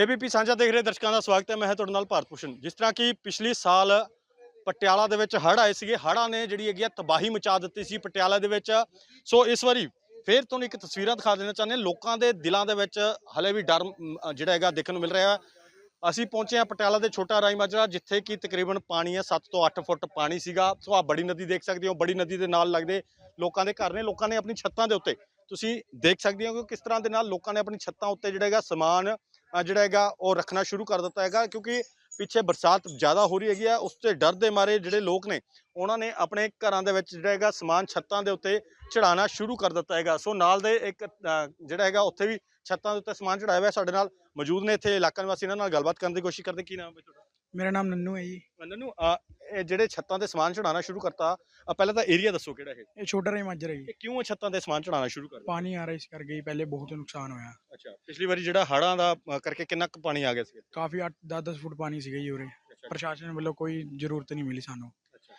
ABP ਸਾਂਝਾ ਦੇਖ ਰਹੇ ਦਰਸ਼ਕਾਂ ਦਾ ਸਵਾਗਤ ਹੈ। ਮੈਂ ਹਾਂ ਤੁਹਾਡੇ ਨਾਲ ਭਾਰਤ ਭੂਸ਼ਣ। ਜਿਸ ਤਰ੍ਹਾਂ ਕਿ ਪਿਛਲੇ ਸਾਲ ਪਟਿਆਲਾ ਦੇ ਵਿੱਚ ਹੜ੍ਹ ਆਏ ਸੀਗੇ। ਹੜ੍ਹਾਂ ਨੇ ਜਿਹੜੀ ਹੈਗੀ ਆ ਤਬਾਹੀ ਮਚਾ ਦਿੱਤੀ ਸੀ ਪਟਿਆਲਾ ਦੇ ਵਿੱਚ। ਸੋ ਇਸ ਵਾਰੀ ਫੇਰ ਤੁਹਾਨੂੰ ਇੱਕ ਤਸਵੀਰਾਂ ਦਿਖਾ ਦੇਣਾ ਚਾਹੁੰਦੇ ਲੋਕਾਂ ਦੇ ਦਿਲਾਂ ਦੇ ਵਿੱਚ ਹਲੇ ਵੀ ਡਰ ਜਿਹੜਾ ਹੈਗਾ ਦੇਖਣ ਨੂੰ ਮਿਲ ਰਿਹਾ। ਅਸੀਂ ਪਹੁੰਚੇ ਹਾਂ ਪਟਿਆਲਾ ਦੇ ਛੋਟਾ ਰਾਈ ਮਾਜਰਾ, ਜਿੱਥੇ ਕਿ ਤਕਰੀਬਨ ਪਾਣੀ ਹੈ 7 ਤੋਂ 8 ਫੁੱਟ ਪਾਣੀ ਸੀਗਾ। ਸੋ ਆ ਬੜੀ ਨਦੀ ਦੇਖ ਸਕਦੇ ਹੋ। ਬੜੀ ਨਦੀ ਦੇ ਨਾਲ ਲੱਗਦੇ ਲੋਕਾਂ ਦੇ ਘਰ ਨੇ। ਲੋਕਾਂ ਨੇ ਆਪਣੀ ਛੱਤਾਂ ਦੇ ਉੱਤੇ ਤੁਸੀਂ ਦੇਖ ਸਕਦੇ ਹੋ ਕਿ ਕਿਸ ਤਰ੍ਹਾਂ ਦੇ ਨਾਲ ਲੋਕਾਂ ਨੇ ਆਪਣੀ ਛੱਤਾਂ ਉੱਤੇ ਜਿਹੜਾ ਹੈਗਾ ਸਮਾਨ ਜਿਹੜਾ ਹੈਗਾ, ਉਹ ਰੱਖਣਾ ਸ਼ੁਰੂ ਕਰ ਦਿੱਤਾ ਹੈਗਾ, ਕਿਉਂਕਿ ਪਿੱਛੇ ਬਰਸਾਤ ਜ਼ਿਆਦਾ ਹੋ ਰਹੀ ਹੈਗੀ ਆ, ਉਸ ਤੇ ਡਰ ਦੇ ਮਾਰੇ ਜਿਹੜੇ ਲੋਕ ਨੇ, ਉਹਨਾਂ ਨੇ ਆਪਣੇ ਘਰਾਂ ਦੇ ਵਿੱਚ ਜਿਹੜਾ ਹੈਗਾ ਸਮਾਨ ਛੱਤਾਂ ਦੇ ਉੱਤੇ ਚੜਾਉਣਾ ਸ਼ੁਰੂ ਕਰ ਦਿੱਤਾ ਹੈਗਾ। ਸੋ ਨਾਲ ਦੇ ਇੱਕ ਜਿਹੜਾ ਹੈਗਾ, ਉੱਥੇ ਵੀ ਛੱਤਾਂ ਦੇ ਉੱਤੇ ਸਮਾਨ ਚੜਾਇਆ ਹੋਇਆ ਸਾਡੇ ਨਾਲ ਮੌਜੂਦ ਨੇ, ਇੱਥੇ ਇਲਾਕਾ ਨਿਵਾਸੀ ਇਹਨਾਂ ਨਾਲ ਗੱਲਬਾਤ ਕਰਨ ਦੀ ਕੋਸ਼ਿਸ਼ ਕਰਦੇ। ਕੀ ਨਾਮ ਹੈ ਤੁਹਾਡਾ? ਮੇਰਾ ਨਾਮ ਨੰਨੂ ਹੈ ਜੀ। ਮੈਨੂੰ ਨੂੰ ਅ, ਇਹ ਜਿਹੜੇ ਛੱਤਾਂ ਤੇ ਸਮਾਨ ਚੜਾਉਣਾ ਸ਼ੁਰੂ ਕਰਤਾ ਅ, ਪਹਿਲਾਂ ਤਾਂ ਏਰੀਆ ਦੱਸੋ ਕਿਹੜਾ ਇਹ? ਇਹ ਛੋਟਾ ਰਾਈ ਮਾਜਰਾ ਜੀ। ਇਹ ਕਿਉਂ ਛੱਤਾਂ ਤੇ ਸਮਾਨ ਚੜਾਉਣਾ ਸ਼ੁਰੂ ਕਰ ਪਾਣੀ ਆ ਰਿਹਾ ਇਸ ਕਰਕੇ ਜੀ ਪਹਿਲੇ ਬਹੁਤ ਨੁਕਸਾਨ ਹੋਇਆ। ਅੱਛਾ ਪਿਛਲੀ ਵਾਰੀ ਜਿਹੜਾ ਹੜ੍ਹਾਂ ਦਾ ਅ, ਕਰਕੇ ਕਿੰਨਾ ਕੁ ਪਾਣੀ ਆ ਗਿਆ ਸੀ? ਕਾਫੀ 8 10 10 ਫੁੱਟ ਪਾਣੀ ਸੀਗਾ ਜੀ ਉਰੇ। ਪ੍ਰਸ਼ਾਸਨ ਵੱਲੋਂ ਕੋਈ ਜ਼ਰੂਰਤ ਨਹੀਂ ਮਿਲੀ ਸਾਨੂੰ। ਅੱਛਾ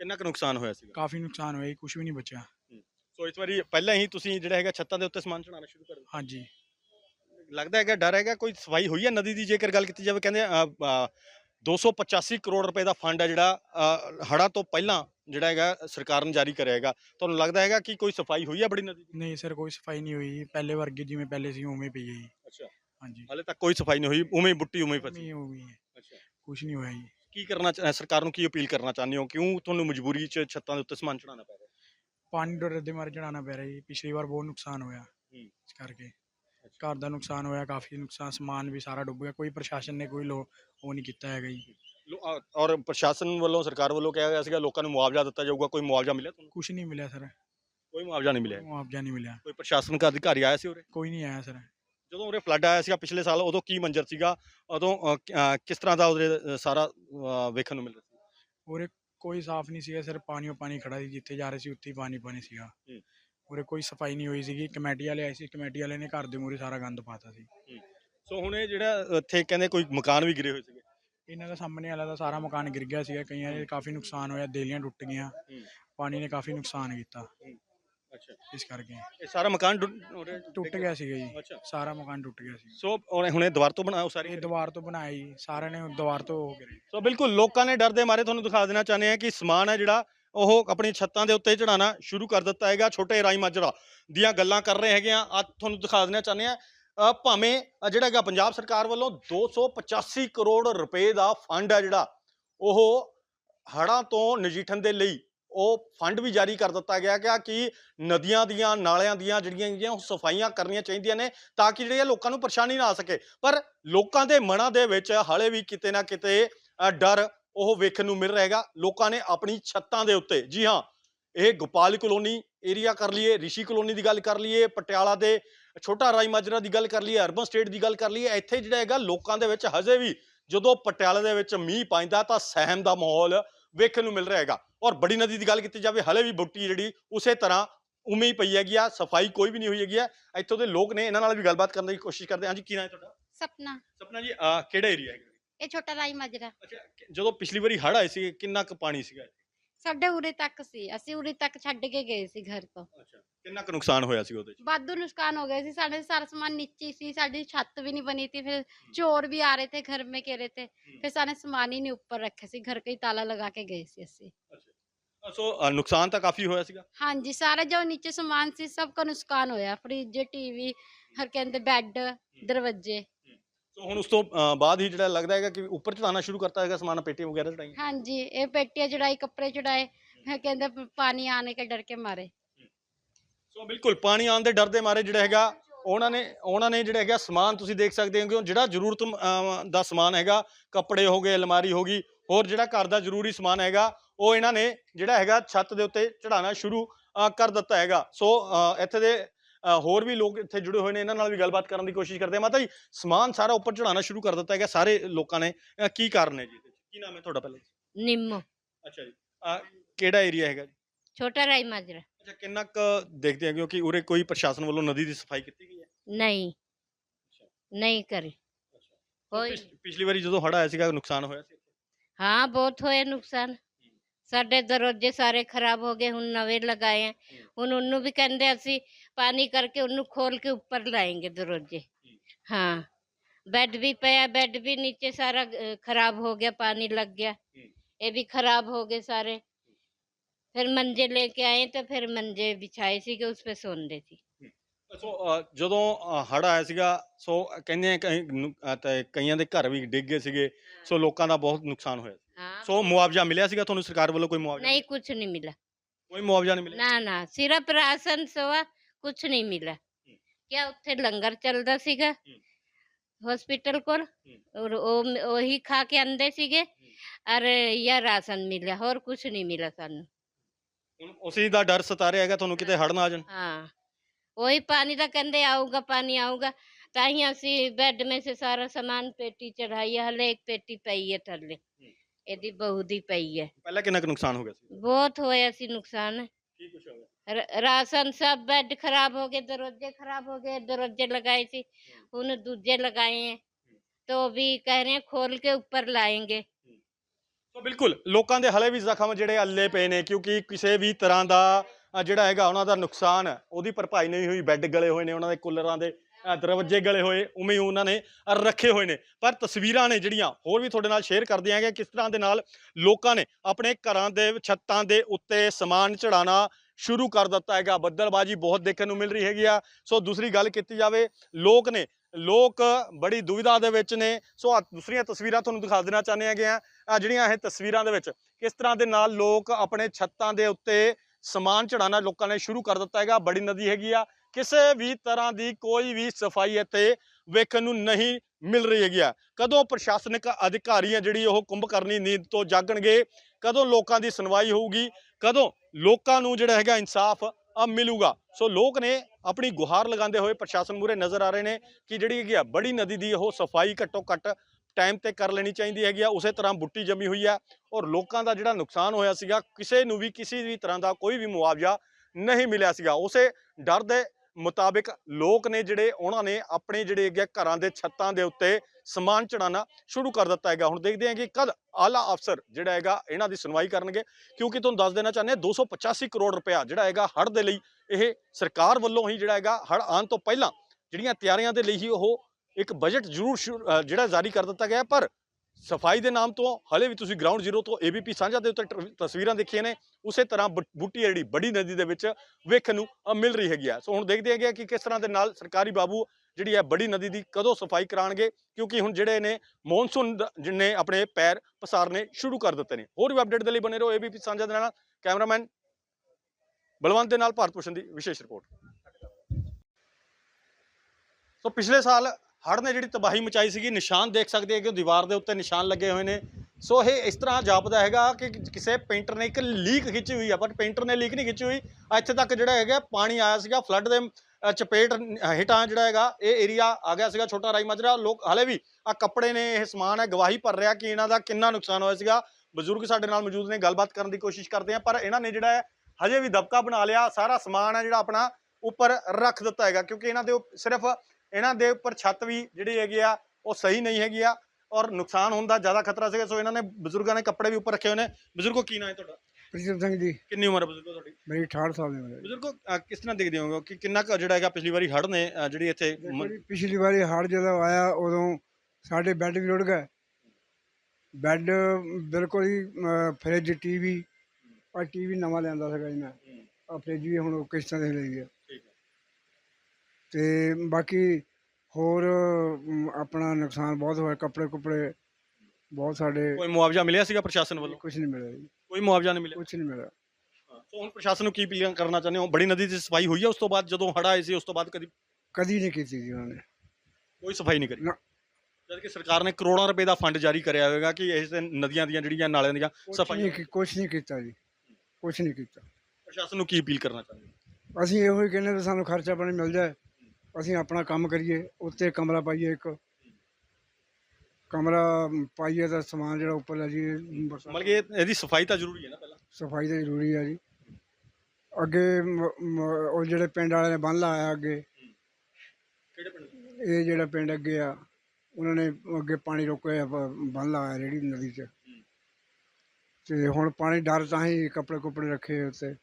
ਕਿੰਨਾ ਕੁ ਨੁਕਸਾਨ ਹੋਇਆ ਸੀਗਾ? ਕਾਫੀ ਨੁਕਸਾਨ ਹੋਇਆ ਜੀ ਕੁਝ ਵੀ ਨਹੀਂ ਬਚਿਆ। ਸੋ ਇਸ ਵਾਰੀ ਪਹਿਲਾਂ ਹੀ ਤੁਸੀਂ ਜਿਹੜਾ ਹੈਗਾ ਛੱਤਾਂ ਦੇ ਉੱਤੇ ਸਮਾਨ ਚੜਾਉਣਾ ਸ਼ੁਰੂ ਕਰ ਦਿੱਤਾ। ਹਾਂਜੀ। ਲੱਗਦਾ ਹੈਗਾ ਡਰ ਹੈਗਾ ਕੋਈ ਸਫ਼ਾਈ ਹੋਈ ਹੈ ਨਦੀ ਦੀ ਜੇਕਰ ਗੱਲ ਕੀਤੀ ਜਾਵੇ ਕਹਿੰਦੇ 285 ਕਰੋੜ ਰੁਪਏ ਦਾ ਫੰਡ ਹੈ ਜਿਹੜਾ ਹੜਾ ਤੋਂ ਪਹਿਲਾਂ ਜਿਹੜਾ ਹੈਗਾ ਸਰਕਾਰ ਨੇ ਜਾਰੀ ਕਰਿਆ ਹੈਗਾ। ਤੁਹਾਨੂੰ ਲੱਗਦਾ ਹੈਗਾ ਕਿ ਕੋਈ ਸਫ਼ਾਈ ਹੋਈ ਹੈ ਬੜੀ ਨਦੀ ਦੀ? ਨਹੀਂ ਸਰ ਕੋਈ ਸਫ਼ਾਈ ਨਹੀਂ ਹੋਈ। ਪਹਿਲੇ ਵਰਗੇ ਜਿਵੇਂ ਪਹਿਲੇ ਸੀ ਉਵੇਂ ਪਈ ਹੈ ਜੀ। ਅੱਛਾ। ਹਾਂਜੀ। ਹਾਲੇ ਤੱਕ ਕੋਈ ਸਫ਼ਾਈ ਨਹੀਂ ਹੋਈ ਉਵੇਂ ਹੀ ਬੁੱਟੀ ਉਵੇਂ ਹੀ ਫਸੀ। ਉਵੇਂ ਹੋ ਗਈ ਹੈ। ਅੱਛਾ। ਕੁਝ ਨਹੀਂ ਹੋਇਆ ਜੀ। ਕੀ ਕਰਨਾ ਸਰਕਾਰ ਨੂੰ ਕੀ ਅਪੀਲ ਕਰਨਾ ਚਾਹੁੰਦੇ ਹੋ? ਕਿਉਂ ਤੁਹਾਨੂੰ ਮਜਬੂਰੀ 'ਚ ਛੱਤਾਂ ਦੇ ਉੱਤੇ ਸਮਾਨ ਚੜਾਉਣਾ ਪੈ ਰਿਹਾ? ਪਾਣੀ ਡਰ ਦੇ ਮਾਰੇ ਚੜਾਉਣਾ ਪੈ ਰਿਹਾ ਜੀ। ਪਿਛਲੀ ਵਾਰ ਬਹੁਤ ਨੁਕਸਾਨ ਹੋਇਆ। ਇਸ ਕਰਕੇ। ਘਰ ਦਾ ਨੁਕਸਾਨ ਹੋਇਆ ਕਾਫੀ ਨੁਕਸਾਨ ਸਮਾਨ ਵੀ ਸਾਰਾ ਡੁੱਬ ਗਿਆ ਕੋਈ ਪ੍ਰਸ਼ਾਸਨ ਨੇ ਕੋਈ ਲੋ ਉਹ ਨਹੀਂ ਕੀਤਾ ਹੈਗਾ ਜੀ। ਲੋ- ਅ, ਔਰ ਪ੍ਰਸ਼ਾਸਨ ਵੱਲੋਂ ਸਰਕਾਰ ਵੱਲੋਂ ਕਿਹਾ ਗਿਆ ਸੀਗਾ ਲੋਕਾਂ ਨੂੰ ਮੁਆਵਜ਼ਾ ਦਿੱਤਾ ਜਾਊਗਾ ਕੋਈ ਮੁਆਵਜ਼ਾ ਮਿਲਿਆ ਤੁਹਾਨੂੰ? ਕੁਝ ਨਹੀਂ ਮਿਲਿਆ ਸਰ। ਕੋਈ ਮੁਆਵਜ਼ਾ ਨਹੀਂ ਮਿਲਿਆ? ਮੁਆਵਜ਼ਾ ਨਹੀਂ ਮਿਲਿਆ। ਕੋਈ ਪ੍ਰਸ਼ਾਸਨਿਕ ਅਧਿਕਾਰੀ ਆਇਆ ਸੀ ਉਰੇ? ਕੋਈ ਨਹੀਂ ਆਇਆ ਸਰ। ਜਦੋਂ ਉਰੇ ਫਲੱਡ ਆਇਆ ਸੀਗਾ ਪਿਛਲੇ ਸਾਲ ਉਦੋਂ ਕੀ ਮੰਜ਼ਰ ਸੀਗਾ? ਉਦੋਂ ਅ, ਕ- ਅ, ਕਿਸ ਤਰ੍ਹਾਂ ਦਾ ਅ, ਸਾਰਾ ਅ, ਵੇਖਣ ਨੂੰ ਮਿਲ ਰਿਹਾ ਸੀ? ਉਰੇ ਕੋਈ ਸਾਫ਼ ਨਹੀਂ ਸੀਗਾ ਸਰ ਪਾਣੀ ਓ ਪਾਣੀ ਖੜਾ ਸੀ ਜਿੱਥੇ ਜਾ ਰਹੇ ਸੀ ਉੱਥੇ ਹੀ ਪਾਣੀ ਪਾਣੀ ਸੀਗਾ। ਹੂੰ। ਉਰੇ ਕੋਈ ਸਫ਼ਾਈ ਨਹੀਂ ਹੋਈ ਸੀਗੀ ਕਮੇਟੀ ਵਾਲੇ ਆਏ ਸੀ ਕਮੇਟੀ ਵਾਲੇ ਨੇ ਘਰ ਦੇ ਮੂਹਰੇ ਸਾਰਾ ਗੰਦ ਪਾਤਾ ਸੀ। ਸੋ ਹੁਣ ਇਹ ਜਿਹੜਾ ਇੱਥੇ ਕਹਿੰਦੇ ਕੋਈ ਮਕਾਨ ਵੀ ਗਿਰੇ ਹੋਏ ਸੀਗੇ? ਇਹਨਾਂ ਦਾ ਸਾਹਮਣੇ ਵਾਲਾ ਦਾ ਸਾਰਾ ਮਕਾਨ ਗਿਰ ਗਿਆ ਸੀਗਾ ਕਈਆਂ ਦੇ ਕਾਫੀ ਨੁਕਸਾਨ ਹੋਇਆ ਦੇਲੀਆਂ ਟੁੱਟ ਗਈਆਂ। ਪਾਣੀ ਨੇ ਕਾਫੀ ਨੁਕਸਾਨ ਕੀਤਾ। ਅੱਛਾ। ਇਸ ਕਰਕੇ। ਇਹ ਸਾਰਾ ਮਕਾਨ ਟੁੱਟ ਗਿਆ? ਸੀਗਾ ਜੀ। ਸਾਰਾ ਮਕਾਨ ਟੁੱਟ ਗਿਆ ਸੀ। ਸੋ ਹੁਣੇ ਦੁਬਾਰ ਤੋਂ ਬਣਾਇਆ ਸਾਰੀ ਇਹ ਦੀਵਾਰ ਤੋਂ ਜੀ। ਸਾਰਿਆਂ ਨੇ ਦੀਵਾਰ ਤੋਂ ਹੋ ਗਏ ਸੋ ਬਿਲਕੁਲ ਲੋਕਾਂ ਨੇ ਡਰ ਦੇ ਮਾਰੇ ਤੁਹਾਨੂੰ ਦਿਖਾ ਦੇਣਾ ਚਾਹੁੰਦੇ ਆ ਕਿ ਸਮਾਨ ਹੈ ਜਿਹੜਾ ਉਹ ਆਪਣੀ ਛੱਤਾਂ ਦੇ ਉੱਤੇ ਚੜਾਉਣਾ ਸ਼ੁਰੂ ਕਰ ਦਿੱਤਾ ਹੈਗਾ ਛੋਟੇ ਰਾਈ ਮਾਜਰਾ ਦੀਆਂ ਗੱਲਾਂ ਕਰ ਰਹੇ ਹੈਗੇ ਆ। ਅੱਜ ਤੁਹਾਨੂੰ ਦਿਖਾ ਦੇਣਾ ਚਾਹੁੰਦੇ ਆ ਭਾਵੇਂ ਜਿਹੜਾ ਹੈਗਾ ਪੰਜਾਬ ਸਰਕਾਰ ਵੱਲੋਂ 285 ਕਰੋੜ ਰੁਪਏ ਦਾ ਫੰਡ ਹੈ ਜਿਹੜਾ, ਉਹ ਹੜ੍ਹਾਂ ਤੋਂ ਨਜਿੱਠਣ ਦੇ ਲਈ ਉਹ ਫੰਡ ਵੀ ਜਾਰੀ ਕਰ ਦਿੱਤਾ ਗਿਆ ਕਿ ਕਿ ਨਦੀਆਂ ਦੀਆਂ, ਨਾਲਿਆਂ ਦੀਆਂ ਜਿਹੜੀਆਂ ਹੈਗੀਆਂ, ਉਹ ਸਫਾਈਆਂ ਕਰਨੀਆਂ ਚਾਹੀਦੀਆਂ ਨੇ ਤਾਂ ਕਿ ਜਿਹੜੇ ਲੋਕਾਂ ਨੂੰ ਪਰੇਸ਼ਾਨੀ ਨਾ ਆ ਸਕੇ। ਪਰ ਲੋਕਾਂ ਦੇ ਮਨਾਂ ਦੇ ਵਿੱਚ ਹਾਲੇ ਵੀ ਕਿਤੇ ਨਾ ਕਿਤੇ ਡਰ ਉਹ ਵੇਖਣ ਨੂੰ ਮਿਲ ਰਿਹਾ ਹੈਗਾ। ਲੋਕਾਂ ਨੇ ਆਪਣੀ ਛੱਤਾਂ ਦੇ ਉੱਤੇ ਜੀ ਹਾਂ ਇਹ ਗੋਪਾਲ ਕਲੋਨੀ ਏਰੀਆ ਕਰ ਲਈਏ ਰਿਸ਼ੀ ਕਲੋਨੀ ਦੀ ਗੱਲ ਕਰ ਲਈਏ ਪਟਿਆਲਾ ਦੇ ਛੋਟਾ ਰਾਈ ਮਾਜਰਾ ਦੀ ਗੱਲ ਕਰ ਲਈਏ ਅਰਬਨ ਸਟੇਟ ਦੀ ਗੱਲ ਕਰ ਲਈਏ ਇੱਥੇ ਜਿਹੜਾ ਹੈਗਾ ਲੋਕਾਂ ਦੇ ਵਿੱਚ ਹਜੇ ਵੀ ਜਦੋਂ ਪਟਿਆਲਾ ਦੇ ਵਿੱਚ ਮੀਂਹ ਪੈਂਦਾ ਤਾਂ ਸਹਿਮ ਦਾ ਮਾਹੌਲ ਵੇਖਣ ਨੂੰ ਮਿਲ ਰਿਹਾ ਹੈਗਾ। ਔਰ ਬੜੀ ਨਦੀ ਦੀ ਗੱਲ ਕੀਤੀ ਜਾਵੇ ਹਲੇ ਵੀ ਬੁੱਟੀ ਜਿਹੜੀ ਉਸੇ ਤਰ੍ਹਾਂ ਉਵੇਂ ਹੀ ਪਈ ਹੈਗੀ ਆ ਸਫ਼ਾਈ ਕੋਈ ਵੀ ਨਹੀਂ ਹੋਈ ਹੈਗੀ ਆ। ਇੱਥੋਂ ਦੇ ਲੋਕ ਨੇ ਇਹਨਾਂ ਨਾਲ ਵੀ ਗੱਲਬਾਤ ਕਰਨ ਦੀ ਕੋਸ਼ਿਸ਼ ਕਰਦੇ ਹਾਂ। ਜੀ ਕੀ ਨਾਮ ਹੈ ਤੁਹਾਡਾ? ਸਪਨਾ। ਸਪਨਾ ਜੀ ਕਿਹੜਾ ਏਰੀਆ ਹੈਗਾ? ਇਹ ਛੋਟਾ ਰਾਈ ਮਾਜਰਾ ਜਦੋਂ ਪਿਛਲੀ ਵਾਰੀ ਹੜ ਆਏ ਸੀ ਕਿੰਨਾ ਕੁ ਪਾਣੀ ਸੀਗਾ ਸਾਡੇ ਉਰੇ ਤੱਕ ਸੀ। ਅਸੀਂ ਉਰੇ ਤੱਕ ਛੱਡ ਕੇ ਗਏ ਸੀ ਘਰ ਤੋਂ। ਅੱਛਾ ਕਿੰਨਾ ਕੁ ਨੁਕਸਾਨ ਹੋਇਆ ਸੀ ਉਹਦੇ ਚ? ਵਾਧੂ ਨੁਕਸਾਨ ਹੋ ਗਿਆ ਸੀ। ਸਾਡੇ ਸਾਰਾ ਸਮਾਨ ਨੀਚੇ ਸੀ ਸਾਡੀ ਛੱਤ ਵੀ ਨਹੀਂ ਬਣੀ ਸੀ ਫਿਰ ਚੋਰ ਵੀ ਆ ਰਹੇ ਥੇ ਘਰ ਮੇ ਕੇ ਰਹੇ ਥੇ ਫਿਰ ਸਾਰੇ ਸਮਾਨ ਹੀ ਨਹੀਂ ਉੱਪਰ ਰੱਖੇ ਸੀ। ਘਰ ਕਈ ਤਾਲਾ ਲਗਾ ਕੇ ਗਏ ਸੀ ਅਸੀਂ। ਅੱਛਾ। ਸੋ ਨੁਕਸਾਨ ਤਾਂ ਕਾਫੀ ਹੋਇਆ ਸੀਗਾ? ਹਾਂਜੀ ਸਾਰਾ ਜੋ ਨੀਚੇ ਸਮਾਨ ਸੀ ਸਭ ਕਾ ਨੁਕਸਾਨ ਹੋਇਆ। ਫ੍ਰਿਜ ਟੀਵੀ ਹਰ ਕੇ ਬੈੱਡ ਦਰਵਾਜ਼ੇ। ਸੋ ਹੁਣ ਉਸ ਤੋਂ ਬਾਅਦ ਹੀ ਜਿਹੜਾ ਲੱਗਦਾ ਹੈਗਾ ਕਿ ਉੱਪਰ ਚੜਾਉਣਾ ਸ਼ੁਰੂ ਕਰਤਾ ਹੈਗਾ ਸਮਾਨ ਪੇਟੀਆਂ ਵਗੈਰਾ ਚੜਾਈਆਂ ਹਾਂਜੀ ਇਹ ਪੇਟੀਆਂ ਚੜਾਈ ਕੱਪੜੇ ਚੜਾਏ ਮੈਂ ਕਹਿੰਦੇ ਪਾਣੀ ਆਣੇ ਕੇ ਡਰ ਕੇ ਮਾਰੇ। ਸੋ ਬਿਲਕੁਲ ਪਾਣੀ ਆਉਣ ਦੇ ਡਰ ਦੇ ਮਾਰੇ ਜਿਹੜਾ ਹੈਗਾ ਉਹਨਾਂ ਨੇ ਉਹਨਾਂ ਨੇ ਜਿਹੜਾ ਹੈਗਾ ਸਮਾਨ ਤੁਸੀਂ ਦੇਖ ਸਕਦੇ ਹੋ ਕਿ ਉਹ ਜਿਹੜਾ ਜ਼ਰੂਰਤ ਦਾ ਸਮਾਨ ਹੈਗਾ ਕੱਪੜੇ ਹੋ ਗਏ ਅਲਮਾਰੀ ਹੋ ਗਈ ਹੋਰ ਜਿਹੜਾ ਘਰ ਦਾ ਜ਼ਰੂਰੀ ਸਮਾਨ ਹੈਗਾ ਉਹ ਇਹਨਾਂ ਨੇ ਜਿਹੜਾ ਹੈਗਾ ਛੱਤ ਦੇ ਉੱਤੇ ਚੜਾਉਣਾ ਸ਼ੁਰੂ ਕਰ ਦਿੱਤਾ ਹੈਗਾ। ਸੋ ਅ, ਇੱਥੇ ਦੇ ਹੋਰ ਵੀ ਲੋਕ ਇੱਥੇ ਜੁੜੇ ਹੋਏ ਨੇ ਇਹਨਾਂ ਨਾਲ ਵੀ ਗੱਲਬਾਤ ਕਰਨ ਦੀ ਕੋਸ਼ਿਸ਼ ਕਰਦੇ ਆ ਮਾਤਾ ਜੀ ਸਮਾਨ ਸਾਰਾ ਉੱਪਰ ਚੜਾਉਣਾ ਸ਼ੁਰੂ ਕਰ ਦਿੱਤਾ ਹੈਗਾ ਸਾਰੇ ਲੋਕਾਂ ਨੇ। ਕੀ ਕਾਰਨ ਹੈ ਜੀ ਇਹਦੇ 'ਚ? ਕੀ ਨਾਮ ਹੈ ਤੁਹਾਡਾ ਪਹਿਲਾਂ ਨਿੰਮੋ। ਅੱਛਾ ਜੀ। ਅ, ਕਿਹੜਾ ਏਰੀਆ ਹੈਗਾ ਜੀ? ਛੋਟਾ ਰਾਈ ਮਾਜਰਾ। ਅੱਛਾ ਕਿੰਨਾ ਕੁ ਦੇਖਦੇ ਹੈਗੇ ਹੋ ਕਿ ਉਰੇ ਕੋਈ ਪ੍ਰਸ਼ਾਸਨ ਵੱਲੋਂ ਨਦੀ ਦੀ ਸਫ਼ਾਈ ਕੀਤੀ ਗਈ ਹੈ? ਨਹੀਂ। ਨਹੀਂ ਕਰੀ। ਕੋਈ ਪਿਛ- ਪਿਛਲੀ ਵਾਰੀ ਜਦੋਂ ਹੜ੍ਹ ਆਇਆ ਸੀਗਾ ਨੁਕਸਾਨ ਹੋਇਆ ਸੀ ਹਾਂ ਬਹੁਤ ਹੋਇਆ ਨੁਕਸਾਨ। ਸਾਡੇ ਦਰਵਾਜ਼ੇ ਸਾਰੇ ਖਰਾਬ ਹੋ ਗਏ ਹੁਣ ਨਵੇਂ ਲਗਾਏ ਹੁਣ ਉਹਨੂੰ ਵੀ ਕਹਿੰਦੇ ਅਸੀਂ ਪਾਣੀ ਕਰਕੇ ਉਹਨੂੰ ਖੋਲ ਕੇ ਉੱਪਰ ਲਾਏਂਗੇ ਦਰਵਾਜ਼ੇ ਹਾਂ बेड भी पाया बेड भी नीचे सारा अ, खराब हो गया पानी लग गया हम्म। ये भी खराब हो गए सारे फिर मंजे लेके आए तो फिर मंजे बिछाए सी कि उस पे सोंदे सी ਸੋ ਅ, ਜਦੋਂ ਹੜ ਆਇਆ ਸੀਗਾ ਸੋ ਕਹਿੰਦੇ ਆ ਕਈ ਨੁ- ਅ, ਤੇ ਕਈਆਂ ਦੇ ਘਰ ਵੀ ਡਿੱਗ ਗਏ ਸੀਗੇ ਸੋ ਲੋਕਾਂ ਦਾ ਬਹੁਤ ਨੁਕਸਾਨ ਹੋਇਆ हाँ ਸੋ ਮੁਆਵਜ਼ਾ ਮਿਲਿਆ ਸੀਗਾ ਤੁਹਾਨੂੰ ਸਰਕਾਰ ਵੱਲੋਂ ਕੋਈ ਮੁਆਵਜ਼ਾ नहीं कुछ नहीं मिला ਕੋਈ ਮੁਆਵਜ਼ਾ ਨਹੀਂ ਮਿਲਿਆ ना ना सिर्फ राशन सवा ਕੁਛ ਨਹੀਂ ਮਿਲਾ ਕਿਆ ਉੱਥੇ ਲੰਗਰ ਚੱਲਦਾ ਸੀਗਾ। ਹਸਪੀਟਲ ਕੋਲ। ਔਰ ਉਹ ਉਹੀ ਖਾ ਕੇ ਆਂਦੇ ਸੀਗੇ। ਅਰ ਇਹ ਰਾਸ਼ਨ ਮਿਲਿਆ ਹੋਰ ਕੁਝ ਨਹੀਂ ਮਿਲਾ ਸਾਨੂੰ। ਉਸੇ ਦਾ ਡਰ ਸਤਾ ਰਿਹਾ ਹੈਗਾ ਤੁਹਾਨੂੰ ਕਿਤੇ ਹੜ ਆ ਜਾਣ। ਹਾਂ। ਉਹੀ ਪਾਣੀ ਦਾ ਕਹਿੰਦੇ ਆਊਗਾ ਪਾਣੀ ਆਊਗਾ। ਤਾਂ ਹੀ ਅਸੀਂ ਬੈੱਡ ਮੇ ਸੇ ਸਾਰਾ ਸਮਾਨ ਪੇਟੀ ਚੜਾਈ ਹੈ, ਹਲੇ ਇੱਕ ਪੇਟੀ ਪਈ ਹੈ ਥੱਲੇ। ਇਹਦੀ ਬਹੁਤ ਹੀ ਪਈ ਹੈ ਪਹਿਲਾਂ ਕਿੰਨਾ ਕੁ ਨੁਕਸਾਨ ਹੋ ਗਿਆ ਸੀ? ਬਹੁਤ ਹੋਇਆ ਸੀ ਨੁਕਸਾਨ। ਕੀ ਕੁਛ ਹੋ ਰਾਸ਼ਨ ਸਭ ਬੈੱਡ ਖਰਾਬ ਹੋ ਗਏ ਦਰਵਾਜ਼ੇ ਖਰਾਬ ਹੋ ਗਏ ਦਰਵਾਜ਼ੇ ਲਗਾਏ ਸੀ ਹੁਣ ਦੂਜੇ ਲਗਾਏ हैं तो भी कह रहे हैं खोल के ऊपर लाएंगे ਸੋ ਬਿਲਕੁਲ ਲੋਕਾਂ ਦੇ ਹਲੇ ਵੀ ਜ਼ਖਮ ਜਿਹੜੇ ਅੱਲੇ ਪਏ ਨੇ ਕਿਉਂਕਿ ਕਿਸੇ ਵੀ ਤਰ੍ਹਾਂ ਦਾ ਅ, ਜਿਹੜਾ ਹੈਗਾ ਉਹਨਾਂ ਦਾ ਨੁਕਸਾਨ ਹੈ, ਉਹਦੀ ਭਰਪਾਈ ਨਹੀਂ ਹੋਈ ਬੈੱਡ ਗਲੇ ਹੋਏ ਨੇ ਉਹਨਾਂ ਦੇ ਕੂਲਰਾਂ ਦੇ ਅ, ਦਰਵਾਜ਼ੇ ਗਲੇ ਹੋਏ ਉਵੇਂ ਹੀ ਉਹਨਾਂ ਨੇ ਅ, ਰੱਖੇ ਹੋਏ ਨੇ ਪਰ ਤਸਵੀਰਾਂ ਨੇ ਜਿਹੜੀਆਂ ਹੋਰ ਵੀ ਤੁਹਾਡੇ ਨਾਲ ਸ਼ੇਅਰ ਕਰਦੇ ਆਂਗੇ ਕਿਸ ਤਰ੍ਹਾਂ ਦੇ ਨਾਲ ਲੋਕਾਂ ਨੇ ਆਪਣੇ ਘਰਾਂ ਦੇ ਛੱਤਾਂ ਦੇ ਉੱਤੇ ਸਮਾਨ ਚੜਾਉਣਾ ਸ਼ੁਰੂ ਕਰ ਦਿੱਤਾ ਹੈਗਾ। ਬੱਦਲਬਾਜੀ ਬਹੁਤ ਦੇਖਣ ਨੂੰ ਮਿਲ ਰਹੀ ਹੈਗੀ ਆ। ਸੋ ਦੂਸਰੀ ਗੱਲ ਕੀਤੀ ਜਾਵੇ, ਲੋਕ ਨੇ, ਲੋਕ ਬੜੀ ਦੁਵਿਧਾ ਦੇ ਵਿੱਚ ਨੇ। ਸੋ ਆਹ ਦੂਸਰੀਆਂ ਤਸਵੀਰਾਂ ਤੁਹਾਨੂੰ ਦਿਖਾ ਦੇਣਾ ਚਾਹੁੰਦੇ ਹੈਗੇ ਆ। ਜਿਹੜੀਆਂ ਇਹ ਤਸਵੀਰਾਂ ਦੇ ਵਿੱਚ, ਕਿਸ ਤਰ੍ਹਾਂ ਦੇ ਨਾਲ ਲੋਕ ਆਪਣੇ ਛੱਤਾਂ ਦੇ ਉੱਤੇ ਸਮਾਨ ਚੜਾਉਣਾ ਲੋਕਾਂ ਨੇ ਸ਼ੁਰੂ ਕਰ ਦਿੱਤਾ ਹੈਗਾ, ਬੜੀ ਨਦੀ ਹੈਗੀ ਆ। ਕਿਸੇ ਵੀ ਤਰ੍ਹਾਂ ਦੀ ਕੋਈ ਵੀ ਸਫ਼ਾਈ ਇੱਥੇ ਵੇਖਣ ਨੂੰ ਨਹੀਂ ਮਿਲ ਰਹੀ ਹੈਗੀ ਆ। ਕਦੋਂ ਪ੍ਰਸ਼ਾਸਨਿਕ ਅਧਿਕਾਰੀ ਆ ਜਿਹੜੀ ਉਹ ਕੁੰਭਕਰਨੀ ਨੀਂਦ ਤੋਂ ਜਾਗਣਗੇ, ਕਦੋਂ ਲੋਕਾਂ ਦੀ ਸੁਣਵਾਈ ਹੋਊਗੀ, ਕਦੋਂ ਲੋਕਾਂ ਨੂੰ ਜਿਹੜਾ ਹੈਗਾ ਇਨਸਾਫ ਆ ਮਿਲੂਗਾ। ਸੋ ਲੋਕ ਨੇ ਆਪਣੀ ਗੁਹਾਰ ਲਗਾਉਂਦੇ ਹੋਏ ਪ੍ਰਸ਼ਾਸਨ ਮੂਰੇ ਨਜ਼ਰ ਆ ਰਹੇ ਨੇ ਕਿ ਜਿਹੜੀ ਹੈਗੀ ਆ ਬੜੀ ਨਦੀ ਦੀ ਉਹ ਸਫ਼ਾਈ ਘੱਟੋ ਘੱਟ ਟਾਈਮ ਤੇ ਕਰ ਲੈਣੀ ਚਾਹੀਦੀ ਹੈਗੀ ਆ। ਉਸੇ ਤਰ੍ਹਾਂ ਬੁੱਟੀ ਜੰਮੀ ਹੋਈ ਆ ਔਰ ਲੋਕਾਂ ਦਾ ਜਿਹੜਾ ਨੁਕਸਾਨ ਹੋਇਆ ਸੀਗਾ, ਕਿਸੇ ਨੂੰ ਵੀ ਕਿਸੇ ਵੀ ਤਰ੍ਹਾਂ ਦਾ ਕੋਈ ਵੀ ਮੁਆਵਜ਼ਾ ਨਹੀਂ ਮਿਲਿਆ ਸੀਗਾ। ਉਸੇ ਡਰ ਦੇ ਮੁਤਾਬਿਕ ਲੋਕ ਨੇ ਜਿਹੜੇ, ਉਹਨਾਂ ਨੇ ਆਪਣੇ ਜਿਹੜੇ ਹੈਗੇ ਆ ਘਰਾਂ ਦੇ ਛੱਤਾਂ ਦੇ ਉੱਤੇ ਸਮਾਨ ਚੜਾਉਣਾ ਸ਼ੁਰੂ ਕਰ ਦਿੱਤਾ ਹੈਗਾ। ਹੁਣ ਦੇਖਦੇ ਹਾਂ ਕਿ ਕਦ ਆਲਾ ਅਫਸਰ ਜਿਹੜਾ ਹੈਗਾ, ਇਹਨਾਂ ਦੀ ਸੁਣਵਾਈ ਕਰਨਗੇ। ਕਿਉਂਕਿ ਤੁਹਾਨੂੰ ਦੱਸ ਦੇਣਾ ਚਾਹੁੰਦੇ ਹਾਂ 285 ਕਰੋੜ ਰੁਪਇਆ ਜਿਹੜਾ ਹੈਗਾ, ਹੜ੍ਹ ਦੇ ਲਈ ਇਹ ਸਰਕਾਰ ਵੱਲੋਂ ਹੀ ਜਿਹੜਾ ਹੈਗਾ, ਹੜ੍ਹ ਆਉਣ ਤੋਂ ਪਹਿਲਾਂ ਜਿਹੜੀਆਂ ਤਿਆਰੀਆਂ ਦੇ ਲਈ ਹੀ ਉਹ ਇੱਕ ਬਜਟ ਜ਼ਰੂਰ ਸ਼ੁਰੂ- ਜਿਹੜਾ ਜਾਰੀ ਕਰ ਦਿੱਤਾ ਗਿਆ ਪਰ ਸਫ਼ਾਈ ਦੇ ਨਾਮ ਤੋਂ ਹਲੇ ਵੀ ਤੁਸੀਂ ਗਰਾਊਂਡ ਜ਼ੀਰੋ ਤੋਂ ਏਬੀਪੀ ਸਾਂਝਾ ਦੇ ਉੱਤੇ ਤਸਵੀਰਾਂ ਦੇਖੀਆਂ ਨੇ, ਉਸੇ ਤਰ੍ਹਾਂ ਬੁ- ਬੂਟੀ ਜਿਹੜੀ ਬੜੀ ਨਦੀ ਦੇ ਵਿੱਚ ਵੇਖਣ ਨੂੰ ਮਿਲ ਰਹੀ ਹੈਗੀ ਆ। ਸੋ ਹੁਣ ਦੇਖਦੇ ਹੈਗੇ ਕਿ ਕਿਸ ਤਰ੍ਹਾਂ ਦੇ ਨਾਲ ਸਰਕਾਰੀ ਬਾਬੂ ਜਿਹੜੀ ਹੈ ਬੜੀ ਨਦੀ ਦੀ ਕਦੋਂ ਸਫ਼ਾਈ ਕਰਾਣਗੇ, ਕਿਉਂਕਿ ਹੁਣ ਜਿਹੜੇ ਨੇ ਮੌਨਸੂਨ ਦ- ਜਿਹਨੇ ਆਪਣੇ ਪੈਰ ਪਸਾਰਨੇ ਸ਼ੁਰੂ ਕਰ ਦਿੱਤੇ ਨੇ। ਹੋਰ ਵੀ ਅਪਡੇਟ ਦੇ ਲਈ ਬਨੇ ਰਹੋ ਏਬੀਪੀ ਸਾਂਝਾ ਦੇ ਨਾਲ। ਕੈਮਰਾਮੈਨ ਬਲਵੰਤ ਦੇ ਨਾਲ ਭਾਰਤ ਭੂਸ਼ਣ ਦੀ ਵਿਸ਼ੇਸ਼ ਰਿਪੋਰਟ ਸੋ ਪਿਛਲੇ ਸਾਲ ਹੜ੍ਹ ਨੇ ਜਿਹੜੀ ਤਬਾਹੀ ਮਚਾਈ ਸੀਗੀ, ਨਿਸ਼ਾਨ ਦੇਖ ਸਕਦੇ ਹੋ ਕਿ ਦੀਵਾਰ ਦੇ ਉੱਤੇ ਨਿਸ਼ਾਨ ਲੱਗੇ ਹੋਏ ਨੇ। ਸੋ ਇਹ ਇਸ ਤਰ੍ਹਾਂ ਜਾਪਦਾ ਹੈਗਾ ਕਿ ਕਿਸੇ ਪੇਂਟਰ ਨੇ ਇੱਕ ਲੀਕ ਖਿੱਚੀ ਹੋਈ ਆ ਪਰ ਪੇਂਟਰ ਨੇ ਲੀਕ ਨਹੀਂ ਖਿੱਚੀ ਹੋਈ। ਇੱਥੇ ਤੱਕ ਜਿਹੜਾ ਹੈਗਾ, ਪਾਣੀ ਆਇਆ ਸੀਗਾ ਫਲੱਡ ਦੇ ਚਪੇਟ ਹੇਠਾਂ ਜਿਹੜਾ ਹੈਗਾ, ਇਹ ਏਰੀਆ ਆ ਗਿਆ ਸੀਗਾ ਛੋਟਾ ਰਾਈ ਮਾਜਰਾ। ਲੋਕ ਹਲੇ ਵੀ ਆ ਕੱਪੜੇ ਨੇ, ਇਹ ਸਮਾਨ ਹੈ, ਗਵਾਹੀ ਭਰ ਰਿਹਾ ਕਿ ਇਹਨਾਂ ਦਾ ਕਿੰਨਾ ਨੁਕਸਾਨ ਹੋਇਆ ਸੀਗਾ। ਬਜ਼ੁਰਗ ਸਾਡੇ ਨਾਲ ਮੌਜੂਦ ਨੇ, ਗੱਲਬਾਤ ਕਰਨ ਦੀ ਕੋਸ਼ਿਸ਼ ਕਰਦੇ ਆ ਪਰ ਇਹਨਾਂ ਨੇ ਜਿਹੜਾ ਹੈ, ਹਜੇ ਵੀ ਦਬਕਾ ਬਣਾ ਲਿਆ। ਸਾਰਾ ਸਮਾਨ ਹੈ ਜਿਹੜਾ ਆਪਣਾ ਉੱਪਰ ਰੱਖ ਦਿੱਤਾ ਹੈਗਾ, ਕਿਉਂਕਿ ਇਹਨਾਂ ਦੇ ਉਪ- ਸਿਰਫ ਇਹਨਾਂ ਦੇ ਉੱਪਰ ਛੱਤ ਵੀ ਜਿਹੜੀ ਹੈਗੀ ਆ, ਉਹ ਸਹੀ ਨਹੀਂ ਹੈਗੀ ਆ ਔਰ ਨੁਕਸਾਨ ਹੋਣ ਦਾ ਜ਼ਿਆਦਾ ਖਤਰਾ ਸੀਗਾ, ਸੋ ਇਹਨਾਂ ਨੇ ਬਜ਼ੁਰਗਾਂ ਨੇ ਕੱਪੜੇ ਵੀ ਉੱਪਰ ਰੱਖੇ ਹੋਏ ਨੇ। ਬਜ਼ੁਰਗੋ, ਕੀ ਨਾਂ ਹੈ ਤੁਹਾਡਾ? ਪ੍ਰੀਤਮ ਸਿੰਘ ਜੀ। ਕਿੰਨੀ ਉਮਰ ਹੈ ਬਜ਼ੁਰਗੋ ਤੁਹਾਡੀ? ਮੇਰੀ 68 ਸਾਲ ਦੀ ਉਮਰ ਹੈ। ਬਜ਼ੁਰਗੋ ਅ, ਕਿਸ ਤਰ੍ਹਾਂ ਦੇਖਦੇ ਹੋਗੇ ਕਿ ਕਿੰਨਾ ਕੁ ਜਿਹੜਾ ਹੈਗਾ ਪਿਛਲੀ ਵਾਰੀ ਹੜ੍ਹ ਨੇ ਅ, ਜਿਹੜੀ ਇੱਥੇ ਮ- ਪਿਛਲੀ ਵਾਰੀ ਹੜ੍ਹ ਜਦੋਂ ਆਇਆ ਉਦੋਂ ਸਾਡੇ ਬੈੱਡ ਵੀ ਰੁੜ ਗਏ। ਬੈੱਡ ਬਿਲਕੁਲ ਹੀ ਫਰਿੱਜ ਟੀਵੀ ਆ ਟੀਵੀ ਨਵਾਂ ਲਿਆਂਦਾ ਸੀਗਾ ਜੀ ਮੈਂ। ਆ ਫਰਿੱਜ ਵੀ ਹੁਣ ਕਿਸ਼ਤਾਂ ਤੇ ਲਈ ਹੈ ਠੀਕ ਹੈ ਤੇ ਬਾਕੀ ਹੋਰ ਅਮ, ਆਪਣਾ ਨੁਕਸਾਨ ਬਹੁਤ ਹੋਇਆ ਕੱਪੜੇ ਕੁਪੜੇ ਬਹੁਤ ਸਾਡੇ ਕੋਈ ਮੁਆਵਜ਼ਾ ਮਿਲਿਆ ਸੀਗਾ ਪ੍ਰਸ਼ਾਸਨ ਵੱਲੋਂ? ਕੁਝ ਨਹੀਂ ਮਿਲਿਆ ਜੀ। ਕੋਈ ਮੁਆਵਜ਼ਾ ਨਹੀਂ ਮਿਲਿਆ। ਕੁਝ ਨਹੀਂ ਮਿਲਿਆ। ਸੋ ਹੁਣ ਪ੍ਰਸ਼ਾਸਨ ਨੂੰ ਕੀ ਅਪੀਲ ਕਰਨਾ ਚਾਹੁੰਦੇ ਹੋ? ਬੜੀ ਨਦੀ ਦੀ ਸਫ਼ਾਈ ਹੋਈ ਹੈ ਉਸ ਤੋਂ ਬਾਅਦ ਜਦੋਂ ਹੜ੍ਹ ਆਏ ਸੀ ਉਸ ਤੋਂ ਬਾਅਦ ਕਦੀ ਕਦੀ ਨਹੀਂ ਕੀਤੀ ਜੀ ਉਹਨਾਂ ਨੇ। ਕੋਈ ਸਫ਼ਾਈ ਨਹੀਂ ਕਰੀ। ਨਾ। ਜਦ ਕਿ ਸਰਕਾਰ ਨੇ ਕਰੋੜਾਂ ਰੁਪਏ ਦਾ ਫੰਡ ਜਾਰੀ ਕਰਿਆ ਹੋਵੇਗਾ ਕਿ ਇਸ ਨਦੀਆਂ ਦੀਆਂ ਜਿਹੜੀਆਂ ਨਾਲਿਆਂ ਦੀਆਂ ਕੁਛ ਸਫ਼ਾਈ ਨਹੀਂ ਕੀ- ਕੁਛ ਨਹੀਂ ਕੀਤਾ ਜੀ। ਕੁਛ ਨਹੀਂ ਕੀਤਾ। ਪ੍ਰਸ਼ਾਸਨ ਨੂੰ ਕੀ ਅਪੀਲ ਕਰਨਾ ਚਾਹੁੰਦੇ ਹੋ? ਅਸੀਂ ਇਹੋ ਹੀ ਕਹਿੰਦੇ ਵੀ ਸਾਨੂੰ ਖਰਚਾ ਪਾਣੀ ਮਿਲ ਜਾਏ। ਅਸੀਂ ਆਪਣਾ ਕੰਮ ਕਰੀਏ ਉੱਤੇ ਕਮਰਾ ਪਾਈਏ ਇੱਕ। ਕਮਰਾ ਪਾਈਏ ਤਾਂ ਸਮਾਨ ਜਿਹੜਾ ਉੱਪਰ ਲੈ ਜਾਈਏ ਬਸ। ਮਤਲਬ ਕਿ ਇਹ- ਇਹਦੀ ਸਫ਼ਾਈ ਤਾਂ ਜ਼ਰੂਰੀ ਹੈ ਨਾ ਪਹਿਲਾਂ? ਸਫ਼ਾਈ ਤਾਂ ਜ਼ਰੂਰੀ ਹੈ ਜੀ। ਅੱਗੇ ਮ- ਮ- ਉਹ ਜਿਹੜੇ ਪਿੰਡ ਵਾਲਿਆਂ ਨੇ ਬੰਨ ਲਾਇਆ ਅੱਗੇ ਕਿਹੜੇ ਪਿੰਡ ਇਹ ਜਿਹੜਾ ਪਿੰਡ ਅੱਗੇ ਆ ਉਹਨਾਂ ਨੇ ਅੱਗੇ ਪਾਣੀ ਰੋਕਿਆ ਬੰਨ ਲਾਇਆ ਜਿਹੜੀ ਨਦੀ 'ਚ। ਤੇ ਹੁਣ ਪਾਣੀ ਡਰ ਤਾਂ ਹੀ ਕੱਪੜੇ ਕੁਪੜੇ ਰੱਖੇ ਉੱਤੇ।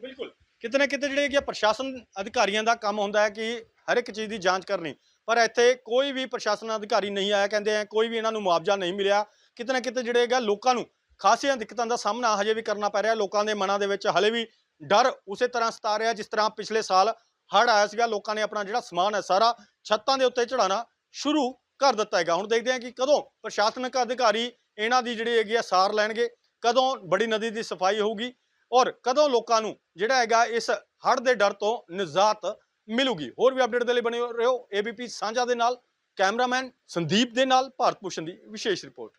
ਬਿਲਕੁਲ। ਕਿਤੇ ਨਾ ਕਿਤੇ ਜਿਹੜੇ ਕਿ ਪ੍ਰਸ਼ਾਸਨ ਅਧਿਕਾਰੀਆਂ ਦਾ ਕੰਮ ਹੁੰਦਾ ਹੈ ਕਿ ਹਰ ਇੱਕ ਚੀਜ਼ ਦੀ ਜਾਂਚ ਕਰਨੀ। ਪਰ ਇੱਥੇ ਕੋਈ ਵੀ ਪ੍ਰਸ਼ਾਸਨ ਅਧਿਕਾਰੀ ਨਹੀਂ ਆਇਆ, ਕਹਿੰਦੇ ਆ ਕੋਈ ਵੀ ਇਹਨਾਂ ਨੂੰ ਮੁਆਵਜ਼ਾ ਨਹੀਂ ਮਿਲਿਆ। ਕਿਤੇ ਨਾ ਕਿਤੇ ਜਿਹੜੇ ਹੈਗਾ ਲੋਕਾਂ ਨੂੰ ਖਾਸੀਆਂ ਦਿੱਕਤਾਂ ਦਾ ਸਾਹਮਣਾ ਹਜੇ ਵੀ ਕਰਨਾ ਪੈ ਰਿਹਾ। ਲੋਕਾਂ ਦੇ ਮਨਾਂ ਦੇ ਵਿੱਚ ਹਲੇ ਵੀ ਡਰ ਉਸੇ ਤਰ੍ਹਾਂ ਸਤਾ ਰਿਹਾ ਜਿਸ ਤਰ੍ਹਾਂ ਪਿਛਲੇ ਸਾਲ ਹੜ੍ਹ ਆਇਆ ਸੀਗਾ। ਲੋਕਾਂ ਨੇ ਆਪਣਾ ਜਿਹੜਾ ਸਮਾਨ ਹੈ, ਸਾਰਾ ਛੱਤਾਂ ਦੇ ਉੱਤੇ ਚੜਾਉਣਾ ਸ਼ੁਰੂ ਕਰ ਦਿੱਤਾ ਹੈਗਾ। ਹੁਣ ਦੇਖਦੇ ਹਾਂ ਕਿ ਕਦੋਂ ਪ੍ਰਸ਼ਾਸਨਿਕ ਅਧਿਕਾਰੀ ਇਹਨਾਂ ਦੀ ਜਿਹੜੀ ਹੈਗੀ ਆ ਸਾਰ ਲੈਣਗੇ, ਕਦੋਂ ਬੜੀ ਨਦੀ ਦੀ ਸਫ਼ਾਈ ਹੋਊਗੀ ਔਰ ਕਦੋਂ ਲੋਕਾਂ ਨੂੰ ਜਿਹੜਾ ਹੈਗਾ ਇਸ ਹੜ੍ਹ ਦੇ ਡਰ ਤੋਂ ਨਿਜਾਤ ਮਿਲੂਗੀ। ਹੋਰ ਵੀ ਅਪਡੇਟ ਦੇ ਲਈ ਬਣੇ ਰਹੋ ਏਬੀਪੀ ਸਾਂਝਾ ਦੇ ਨਾਲ, ਕੈਮਰਾਮੈਨ ਸੰਦੀਪ ਦੇ ਨਾਲ, ਭਾਰਤ ਭੂਸ਼ਣ ਦੀ ਵਿਸ਼ੇਸ਼ ਰਿਪੋਰਟ।